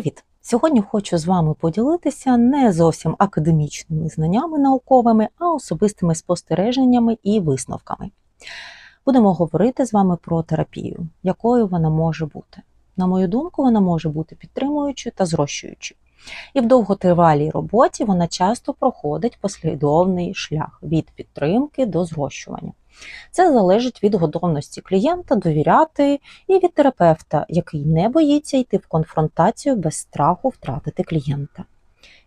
Привіт! Сьогодні хочу з вами поділитися не зовсім академічними знаннями науковими, а особистими спостереженнями і висновками. Будемо говорити з вами про терапію, якою вона може бути. На мою думку, вона може бути підтримуючою та зрощуючою. І в довготривалій роботі вона часто проходить послідовний шлях від підтримки до зрощування. Це залежить від готовності клієнта довіряти і від терапевта, який не боїться йти в конфронтацію без страху втратити клієнта.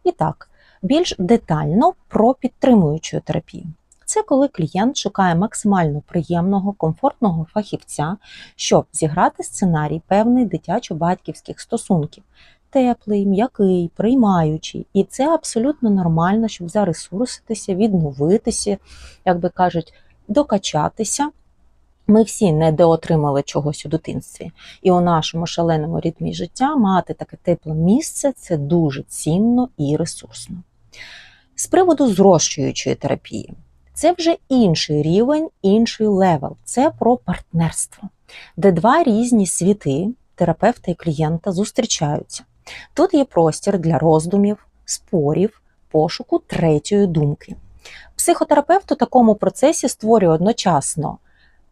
І так, більш детально про підтримуючу терапію. Це коли клієнт шукає максимально приємного, комфортного фахівця, щоб зіграти сценарій певний дитячо-батьківських стосунків. Теплий, м'який, приймаючий. І це абсолютно нормально, щоб заресурситися, відновитися, як би кажуть, докачатися. Ми всі недоотримали чогось у дитинстві, і у нашому шаленому ритмі життя мати таке тепле місце це дуже цінно і ресурсно. З приводу зрощуючої терапії, це вже інший рівень, інший левел. Це про партнерство, де два різні світи терапевта і клієнта зустрічаються. Тут є простір для роздумів, спорів, пошуку третьої думки. Психотерапевт у такому процесі створює одночасно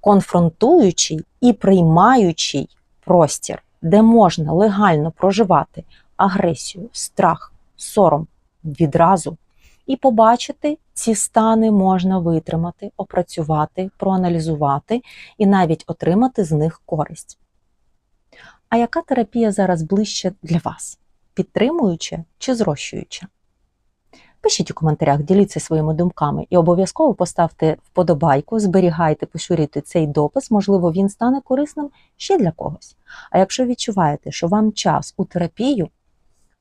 конфронтуючий і приймаючий простір, де можна легально проживати агресію, страх, сором відразу. І побачити ці стани можна витримати, опрацювати, проаналізувати і навіть отримати з них користь. А яка терапія зараз ближче для вас? Підтримуюча чи зрощуюча? Пишіть у коментарях, діліться своїми думками і обов'язково поставте вподобайку, зберігайте, поширюйте цей допис, можливо, він стане корисним ще для когось. А якщо відчуваєте, що вам час у терапію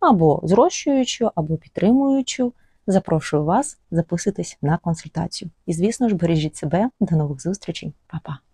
або зрощуючу, або підтримуючу, запрошую вас записатись на консультацію. І, звісно ж, бережіть себе. До нових зустрічей, Па-па!